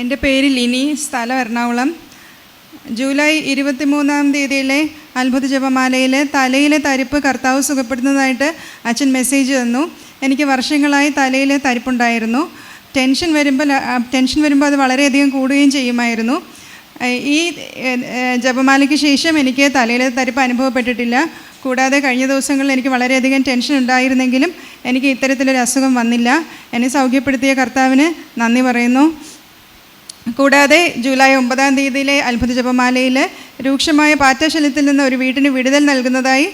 എന്റെ പേര് ലിനി സ്ഥലം എറണാകുളം. ജൂലൈ ഇരുപത്തിമൂന്നാം തീയതിയിലെ അത്ഭുത ജപമാലയിൽ തലയിലെ തരിപ്പ് കർത്താവ് സുഖപ്പെടുത്തുന്നതായിട്ട് അച്ഛൻ മെസ്സേജ് തന്നു. എനിക്ക് വർഷങ്ങളായി തലയിൽ തരിപ്പുണ്ടായിരുന്നു. ടെൻഷൻ വരുമ്പോൾ ടെൻഷൻ വരുമ്പോൾ അത് വളരെയധികം കൂടുകയും ചെയ്യുമായിരുന്നു. ഈ ജപമാലയ്ക്ക് ശേഷം എനിക്ക് തലയിലെ തരിപ്പ് അനുഭവപ്പെട്ടിട്ടില്ല. കൂടാതെ കഴിഞ്ഞ ദിവസങ്ങളിൽ എനിക്ക് വളരെയധികം ടെൻഷൻ ഉണ്ടായിരുന്നെങ്കിലും എനിക്ക് ഇത്തരത്തിലൊരു അസുഖം വന്നില്ല. എന്നെ സൗഖ്യപ്പെടുത്തിയ കർത്താവിന് നന്ദി പറയുന്നു. കൂടാതെ ജൂലൈ ഒമ്പതാം തീയതിയിലെ അത്ഭുത ജപമാലയിൽ രൂക്ഷമായ പാറ്റശല്യത്തിൽ നിന്ന് ഒരു വീട്ടിന് വിടുതൽ നൽകുന്നതായി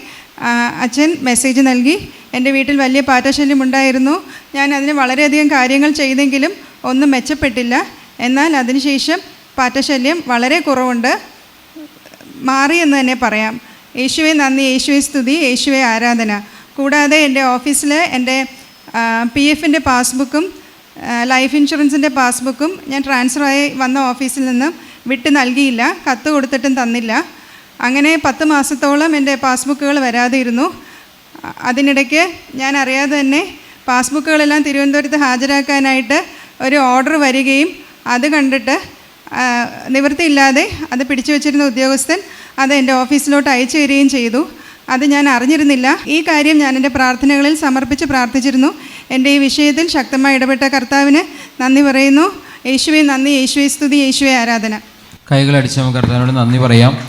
അച്ഛൻ മെസ്സേജ് നൽകി. എന്റെ വീട്ടിൽ വലിയ പാറ്റശല്യം ഉണ്ടായിരുന്നു. ഞാൻ അതിന് വളരെയധികം കാര്യങ്ങൾ ചെയ്തെങ്കിലും ഒന്നും മെച്ചപ്പെട്ടില്ല. എന്നാൽ അതിനുശേഷം പാറ്റശല്യം വളരെ കുറവുണ്ട്. മാറി എന്ന് തന്നെ പറയാം. യേശുവെ നന്ദി യേശുവെ സ്തുതി യേശുവെ ആരാധന. കൂടാതെ എന്റെ ഓഫീസിൽ എന്റെ പി എഫിന്റെ പാസ്ബുക്കും ലൈഫ് ഇൻഷുറൻസിന്റെ പാസ്ബുക്കും ഞാൻ ട്രാൻസ്ഫർ ആയി വന്ന ഓഫീസിൽ നിന്നും വിട്ട് നൽകിയില്ല. കത്ത് കൊടുത്തിട്ടും തന്നില്ല. അങ്ങനെ പത്ത് മാസത്തോളം എന്റെ പാസ്ബുക്കുകൾ വരാതെ ഇരുന്നു അ- അതിനിടയ്ക്ക് ഞാൻ അറിയാതെ തന്നെ പാസ്ബുക്കുകളെല്ലാം തിരുവനന്തപുരത്ത് ഹാജരാക്കാനായിട്ട് ഒരു ഓർഡർ വരികയും അത് കണ്ടിട്ട് നിവൃത്തിയില്ലാതെ അത് പിടിച്ചു വച്ചിരുന്ന ഉദ്യോഗസ്ഥൻ അത് എന്റെ ഓഫീസിലോട്ട് അയച്ചു തരികയും ചെയ്തു. അത് ഞാൻ അറിഞ്ഞിരുന്നില്ല. ഈ കാര്യം ഞാൻ എന്റെ പ്രാർത്ഥനകളിൽ സമർപ്പിച്ച് പ്രാർത്ഥിച്ചിരുന്നു. എന്റെ ഈ വിഷയത്തിൽ ശക്തമായി ഇടപെട്ട കർത്താവിന് നന്ദി പറയുന്നു. യേശുവെ നന്ദി. യേശുവെ സ്തുതി. യേശുവെ ആരാധന. കൈകളടിച്ച് നമുക്ക് കർത്താവിനോട് നന്ദി പറയാം.